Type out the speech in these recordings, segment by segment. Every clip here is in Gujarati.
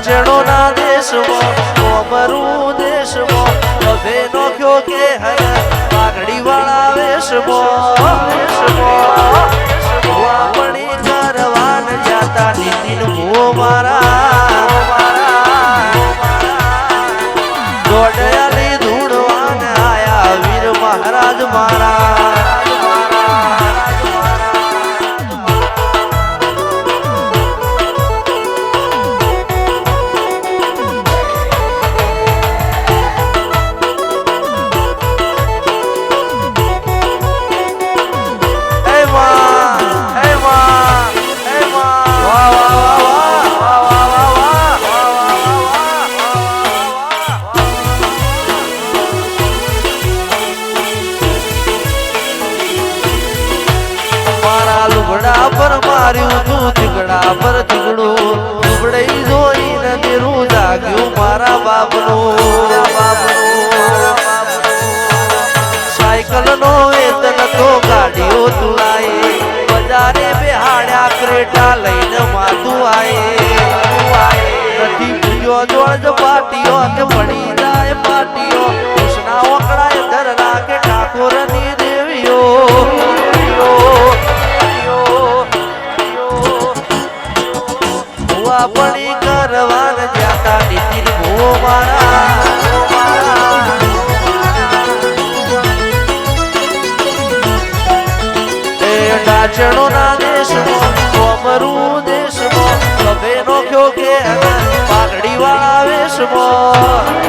ડાચણો ના દેશમાં કોમરું દેશમાં હવે નોખ્યો કે હર પાઘડી વાળા વેશમાં ભો મારા. દોડયાલી ધૂળવાન આયા મહારાજ મારા. બજારે બેહાડ્યા ક્રેટા લઈને માથું આયે. નથી પૂજો જોડ પાટીઓ કે પડી જાય પાટીઓ. કૃષ્ણા ઓકળાય ધરના કે ઠાકોરની દેવીઓ પડી કરવાન જાતા નીતિન ભો મારા. વચનોના દેશ સોમરું દેશમાં સભેનો કયો કે પાઘડીવાળા વેશમાં?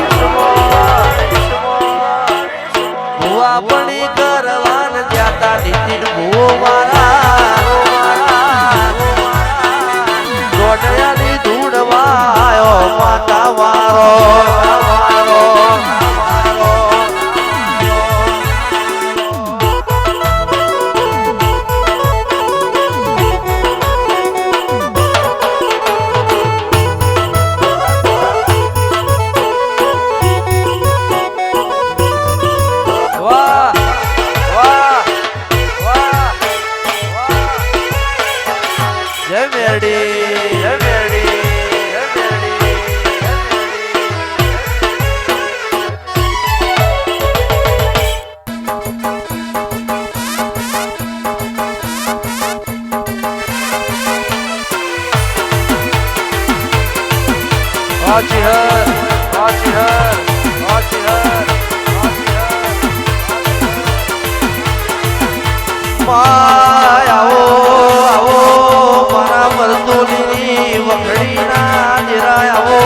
આવો આવો, મારા મરદોની વખડીના જીરાય આવો.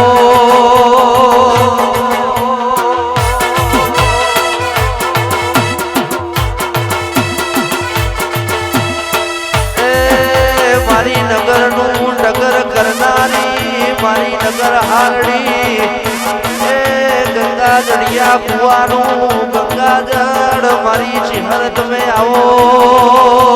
મારી નગરનું નગર કરનારી, મારી નગર હારડી. ગંગા જડિયા કુવાનું, ગંગા જળ મારી ચિહર તમે આવો.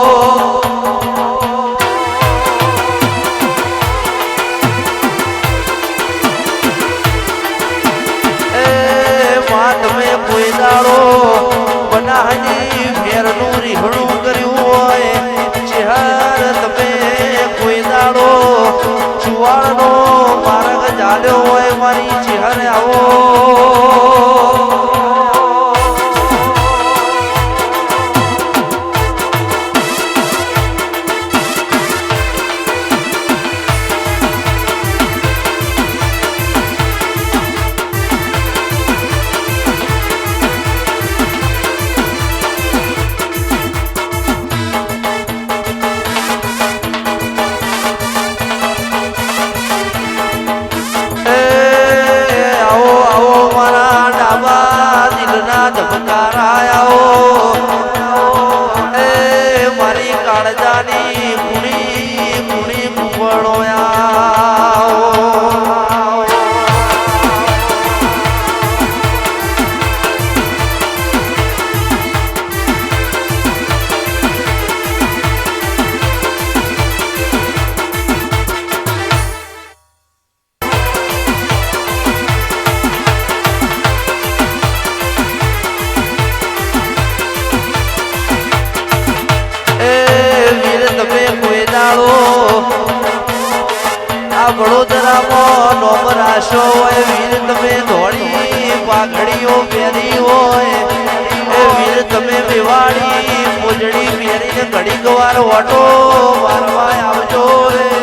નોબર હોય, વીર તમે ધોળી, પાઘડીઓ પહેરી હોય. એ વીર તમે બેવાડી મોજડી પહેરીને ઘડીક વાર ઓટો મારવા આવજો રે.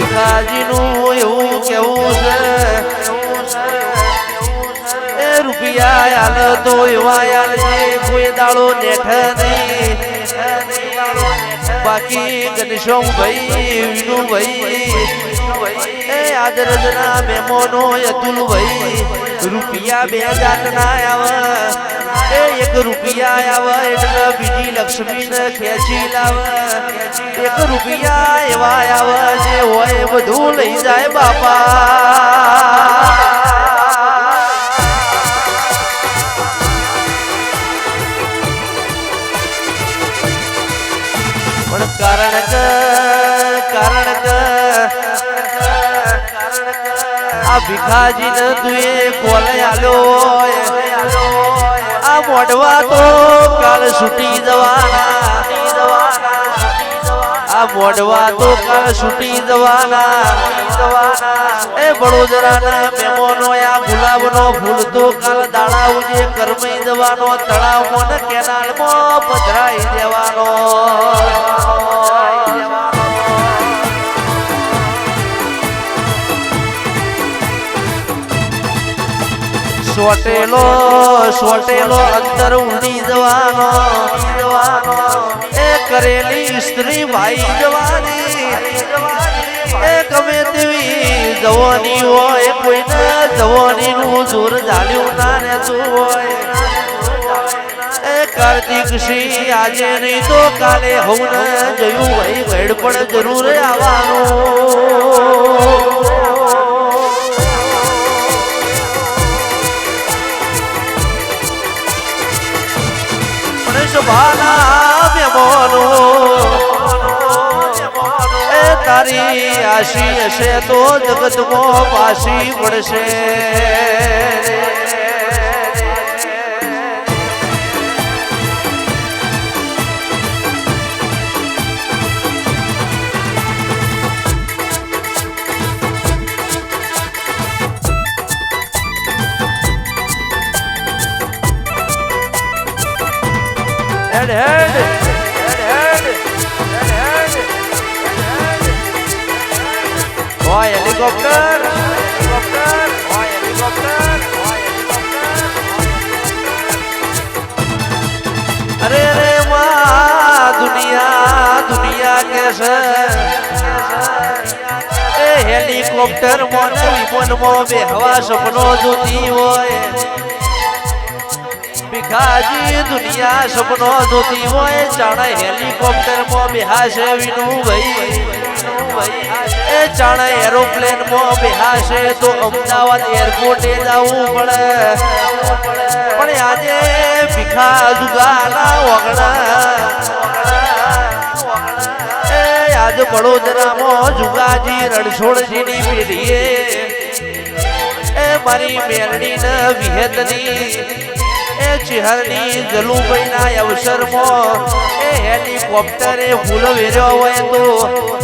ભીખાજીનું એવું કેવું છે? એ રૂપિયા આલ તો એવા આલ છે, કોઈ દાડો નેઠ નહીં. બાકી ઘનશ્યામ ભાઈ વિનુ ભાઈ એ આદરજના મેમોનો અતુલ ભાઈ રૂપિયા બે જાતના આવે. એ એક રૂપિયા આવે. બીજી લક્ષ્મી ને ખેંચી લાવે. એક રૂપિયા એવા આવે જે હોય બધું લઈ જાય બાપા. કારણ કે કારણ કે, આ ભીખાજી ને તુએ કોલે આલ્યો મોઢવા તો કાલ છૂટી જવાના. આ મોઢવા તો કાલ છૂટી જવાના. એ વડોદરાના મેમોનો, આ ગુલાબનો ફૂલ તો કાલ દાડા ઉજે કરમઈ જવાનો, તળાવમાં કેનાલમાં પધરાઈ દેવાનો. સોટેલો સોટેલો અંદર ઉડી જવાનો એ કરેલી સ્ત્રી ભાઈ જવાની એ ગમે તેવી જવાની હોય, કોઈને જવાની નું જોર ઝાલ્યું ના રહેતું હોય. એ કાર્તિક સિંહ આજે નહીં તો કાલે હું જયું ભાઈ વેડ પણ જરૂર આવવાનું. સભાના મેમોનો. એ તારી આશી હશે તો જગતમાં પાછી પડશે હેડ હેડ હોય હેલિકોપ્ટર હેલિકોપ્ટર હોય હેલિકોપ્ટર અરે રે માં દુનિયા દુનિયા કે છે હેલિકોપ્ટરમાં ને વિમાનમાં બેહવા સપનો જોતી હોય ભીખાજી દુનિયા સપનો જોતી હોય, જાણે હેલિકોપ્ટરમાં બેહાશે વિનુ ભાઈ એ જાણે એરોપ્લેનમાં બેહાશે તો અમદાવાદ એરપોર્ટે જવું પડે. પણ આજે ભીખા જુગાના વગણા. એ આજ વડોદરામાં જુગાજી રણછોડજીની પેઢીએ. મારી મેરણી ન વિહેતની એ ચિહરની જલુભાઈના અવસરમાં એ હેલિકોપ્ટરે ફૂલ વેર્યો હોય તો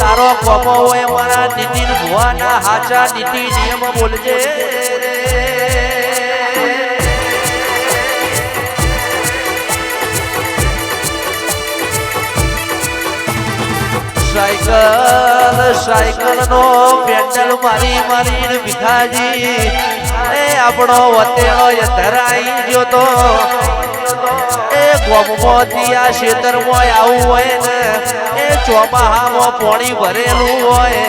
તારો કોમો હોય મારા નીતિન ભુવાના હાચા નીતિ નિયમ બોલજે. સાયકલ સાયકલ નો પેન્ડલ મારી મારી ભીખાજી એ આપણો વતેલો ધરાઈ ગયો તો એ ગોમમાંથી આ ખેતરમાં આવું હોય ને, એ ચોમાહામાં પાણી ભરેલું હોય,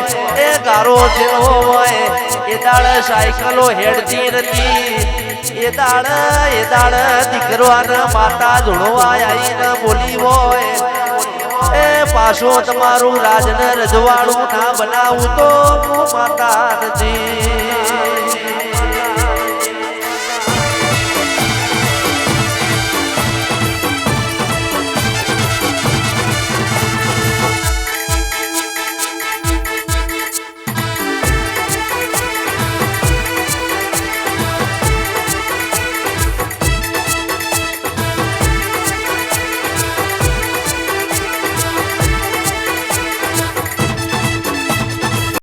એ ગારો થયેલો હોય, એ દાડ સાયકલો હેડતી નથી. એ દાડ એ દાડ દીકરો અને માતા જોડવા આવીને બોલી હોય. એ પાછો તમારું રાજને રજવાડું ના બનાવું તો માતા નથી.